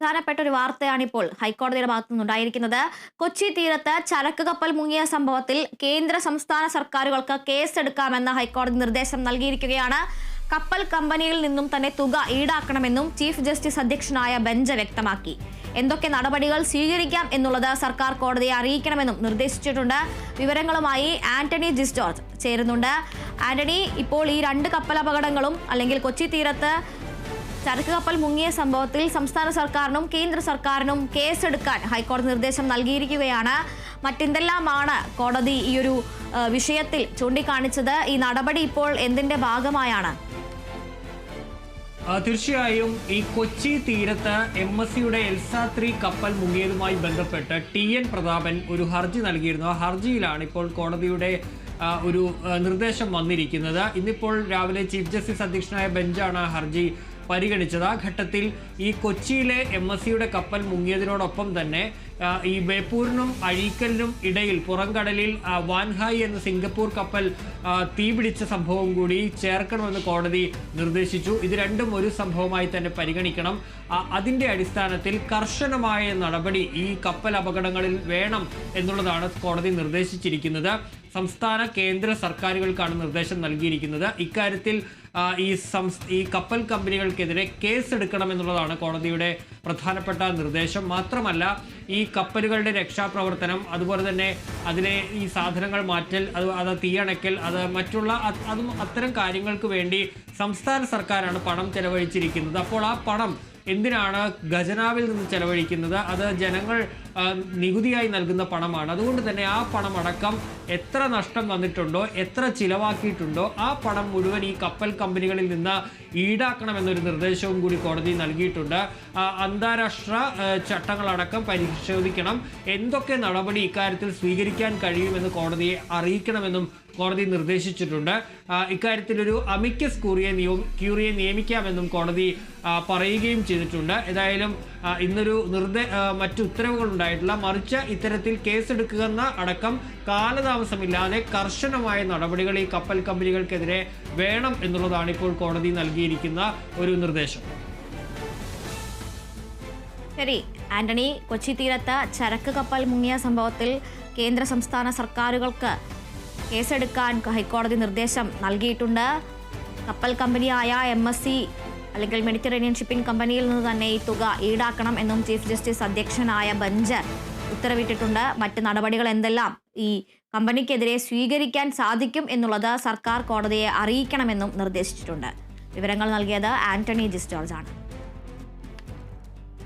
പ്രധാനപ്പെട്ട ഒരു വാർത്തയാണ് ഇപ്പോൾ ഹൈക്കോടതിയുടെ ഭാഗത്തു നിന്നുണ്ടായിരിക്കുന്നത് കൊച്ചി തീരത്ത് ചരക്ക് കപ്പൽ മുങ്ങിയ സംഭവത്തിൽ കേന്ദ്ര സംസ്ഥാന സർക്കാരുകൾക്ക് കേസ് കേസെടുക്കാമെന്ന ഹൈക്കോടതി നിർദ്ദേശം നൽകിയിരിക്കുകയാണ്. കപ്പൽ കമ്പനിയിൽ നിന്നും തന്നെ തുക ഈടാക്കണമെന്നും ചീഫ് ജസ്റ്റിസ് അധ്യക്ഷനായ ബെഞ്ച് വ്യക്തമാക്കി. എന്തൊക്കെ നടപടികൾ സ്വീകരിക്കാം എന്നുള്ളത് സർക്കാർ കോടതിയെ അറിയിക്കണമെന്നും നിർദ്ദേശിച്ചിട്ടുണ്ട്. വിവരങ്ങളുമായി ആന്റണി ജിസ് ചേരുന്നുണ്ട്. ആന്റണി ഇപ്പോൾ ഈ രണ്ട് കപ്പൽ അപകടങ്ങളും അല്ലെങ്കിൽ കൊച്ചി തീരത്ത് ചരക്ക് കപ്പൽ മുങ്ങിയ സംഭവത്തിൽ സംസ്ഥാന സർക്കാരിനും കേന്ദ്ര സർക്കാരിനും കേസെടുക്കാൻ ഹൈക്കോടതി നിർദ്ദേശം നൽകിയിരിക്കുകയാണ്. മറ്റെന്തെല്ലാമാണ് കോടതി ഈ ഒരു വിഷയത്തിൽ ചൂണ്ടിക്കാണിച്ചത്? ഈ നടപടി ഇപ്പോൾ എന്തിന്റെ ഭാഗമായാണ്? തീർച്ചയായും ഈ കൊച്ചി തീരത്ത് എം എസ് സിയുടെ എൽസ ത്രീ കപ്പൽ മുങ്ങിയതുമായി ബന്ധപ്പെട്ട് ടി എൻ പ്രതാപൻ ഒരു ഹർജി നൽകിയിരുന്നു. ആ ഹർജിയിലാണ് ഇപ്പോൾ കോടതിയുടെ ഒരു നിർദ്ദേശം വന്നിരിക്കുന്നത്. ഇന്നിപ്പോൾ രാവിലെ ചീഫ് ജസ്റ്റിസ് അധ്യക്ഷനായ ബെഞ്ചാണ് ഹർജി പരിഗണിച്ചത്. ആ ഘട്ടത്തിൽ ഈ കൊച്ചിയിലെ എം എസ് സിയുടെ കപ്പൽ മുങ്ങിയതിനോടൊപ്പം തന്നെ ഈ ബേപ്പൂരിനും അഴീക്കലിനും ഇടയിൽ പുറംകടലിൽ വാൻഹായ് എന്ന സിംഗപ്പൂർ കപ്പൽ തീപിടിച്ച സംഭവം കൂടി ചേർക്കണമെന്ന് കോടതി നിർദ്ദേശിച്ചു. ഇത് രണ്ടും ഒരു സംഭവമായി തന്നെ പരിഗണിക്കണം. അതിന്റെ അടിസ്ഥാനത്തിൽ കർശനമായ നടപടി ഈ കപ്പൽ അപകടങ്ങളിൽ വേണം എന്നുള്ളതാണ് കോടതി നിർദ്ദേശിച്ചിരിക്കുന്നത്. സംസ്ഥാന കേന്ദ്ര സർക്കാരുകൾക്കാണ് നിർദ്ദേശം നൽകിയിരിക്കുന്നത്. ഇക്കാര്യത്തിൽ ഈ ഈ കപ്പൽ കമ്പനികൾക്കെതിരെ കേസ് എടുക്കണമെന്നുള്ളതാണ് കോടതിയുടെ പ്രധാനപ്പെട്ട നിർദ്ദേശം. മാത്രമല്ല ഈ കപ്പലുകളുടെ രക്ഷാപ്രവർത്തനം അതുപോലെ തന്നെ അതിലെ ഈ സാധനങ്ങൾ മാറ്റൽ അത് അത് തീയണയ്ക്കൽ അത് മറ്റുള്ള അതും അത്തരം കാര്യങ്ങൾക്ക് വേണ്ടി സംസ്ഥാന സർക്കാരാണ് പണം ചെലവഴിച്ചിരിക്കുന്നത്. അപ്പോൾ ആ പണം എന്തിനാണ് ഖജനാവിൽ നിന്ന് ചെലവഴിക്കുന്നത്? അത് ജനങ്ങൾ നികുതിയായി നൽകുന്ന പണമാണ്. അതുകൊണ്ട് തന്നെ ആ പണം അടക്കം എത്ര നഷ്ടം വന്നിട്ടുണ്ടോ എത്ര ചിലവാക്കിയിട്ടുണ്ടോ ആ പണം മുഴുവൻ ഈ കപ്പൽ കമ്പനികളിൽ നിന്ന് ഈടാക്കണമെന്നൊരു നിർദ്ദേശവും കൂടി കോടതി നൽകിയിട്ടുണ്ട്. അന്താരാഷ്ട്ര ചട്ടങ്ങളടക്കം പരിശോധിക്കണം. എന്തൊക്കെ നടപടി ഇക്കാര്യത്തിൽ സ്വീകരിക്കാൻ കഴിയുമെന്ന് കോടതിയെ അറിയിക്കണമെന്നും കോടതി നിർദ്ദേശിച്ചിട്ടുണ്ട്. ഇക്കാര്യത്തിലൊരു അമിക്കസ് ക്യൂറിയെ നിയോ ക്യൂറിയെ നിയമിക്കാമെന്നും കോടതി പറയുകയും ചെയ്തിട്ടുണ്ട്. ഏതായാലും ഇന്നൊരു നിർദ്ദേ മറ്റു ഉത്തരവുകൾ ഉണ്ടായിട്ടില്ല മറിച്ച് ഇത്തരത്തിൽ കേസെടുക്കുന്ന അടക്കം കാലതാമസമില്ലാതെ കർശനമായ നടപടികൾ ഈ കപ്പൽ കമ്പനികൾക്കെതിരെ വേണം എന്നുള്ളതാണ് ഇപ്പോൾ കോടതി നൽകിയിരിക്കുന്ന ഒരു നിർദ്ദേശം. ശരി. ആന്റണി കൊച്ചി തീരത്ത് ചരക്ക് കപ്പൽ മുങ്ങിയ സംഭവത്തിൽ കേന്ദ്ര സംസ്ഥാന സർക്കാരുകൾക്ക് കേസെടുക്കാൻ ഹൈക്കോടതി നിർദ്ദേശം നൽകിയിട്ടുണ്ട്. കപ്പൽ കമ്പനിയായ എം എസ് സി അല്ലെങ്കിൽ മെഡിറ്ററേനിയൻ ഷിപ്പിംഗ് കമ്പനിയിൽ നിന്ന് തന്നെ ഈ തുക ഈടാക്കണം എന്നും ചീഫ് ജസ്റ്റിസ് അധ്യക്ഷനായ ബെഞ്ച് ഉത്തരവിട്ടിട്ടുണ്ട്. മറ്റ് നടപടികൾ എന്തെല്ലാം? ഈ കമ്പനിക്കെതിരെ സ്വീകരിക്കാൻ സാധിക്കും എന്നുള്ളത് സർക്കാർ കോടതിയെ അറിയിക്കണമെന്നും നിർദ്ദേശിച്ചിട്ടുണ്ട്. വിവരങ്ങൾ നൽകിയത് ആന്റണി ജിസ് ജോർജ് ആണ്